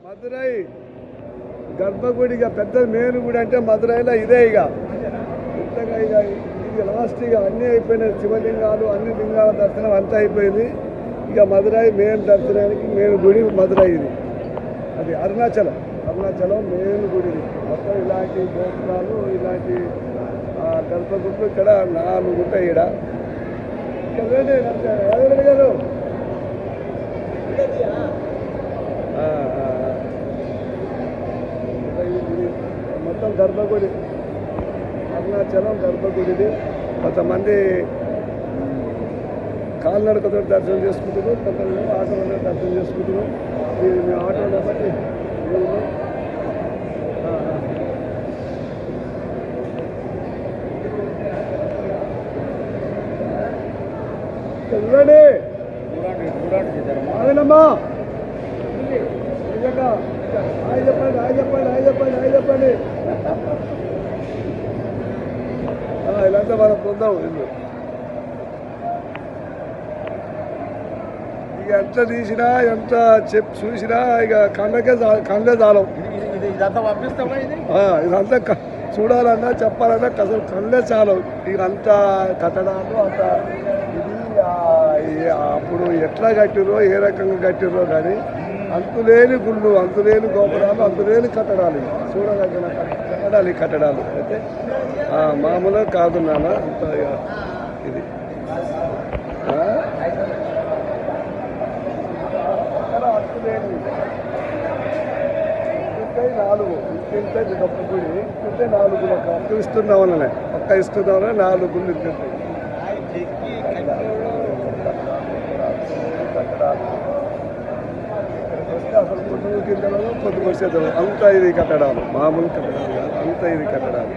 మదురై గర్భగుడి ఇక పెద్ద మెయిన్ గుడి అంటే మదురైలో ఇదే ఇక. పెద్దగా ఇక ఇది లాస్ట్ ఇక అన్నీ అయిపోయినాయి. శివలింగాలు అన్ని లింగాల దర్శనం అంతా అయిపోయింది. ఇక మదురై మెయిన్ దర్శనానికి మెయిన్ గుడి మదురై ఇది. అది అరుణాచలం. అరుణాచలం మెయిన్ గుడి మొత్తం ఇలాంటి గోపురాలు ఇలాంటి ఆ, గర్భగుడులు ఇక్కడ నాలుగు ఉంటాయి ఇక్కడ ఇక్కడ గారు మొత్తం గర్భగుడి. అరుణాచలం గర్భగుడిది. కొంతమంది కాలినడకతో దర్శనం చేసుకుంటున్నారు కొంతమంది ఆటోలో దర్శనం చేసుకుంటున్నారు. ఇది మేము ఆటోలో బట్టి ఆ, ఆ. చూడండి ఇలాంతా మనం పొందాం ఇల్లు. ఇక ఎంత తీసినా ఎంత చెప్ చూసినా ఇక కళ్ళకే చా- కళ్ళే చాలం ఇదంతా చూడాలన్నా చెప్పాలన్నా అసలు కళ్ళే చాలు ఇక అంత కట్టడాలు అంత ఇది అప్పుడు ఎట్లా కట్టిరో ఏ రకంగా కట్టిరో కానీ అంతులేని గుళ్ళు అంతులేని గోపురాలు అంతులేని కట్టడాలు. ఇవి. చూడదగిన కట్టడాలు కట్టడాలు. అయితే మామూలుగా కాదు నాన్న అంత ఇది. నాలుగు. ఇంతే గొప్ప గుడి. ఇంతే నాలుగు లెక్క ఒక్క ఇస్తున్నామనే ఒక్క ఇస్తున్నామనే నాలుగు గుళ్ళు కట్టడాలు. పొద్దు కిందలో పొద్దు వచ్చేది అంతా ఇది కట్టడాలు మామూలు కట్టడాలు కాదు అంతా ఇది కట్టడాలు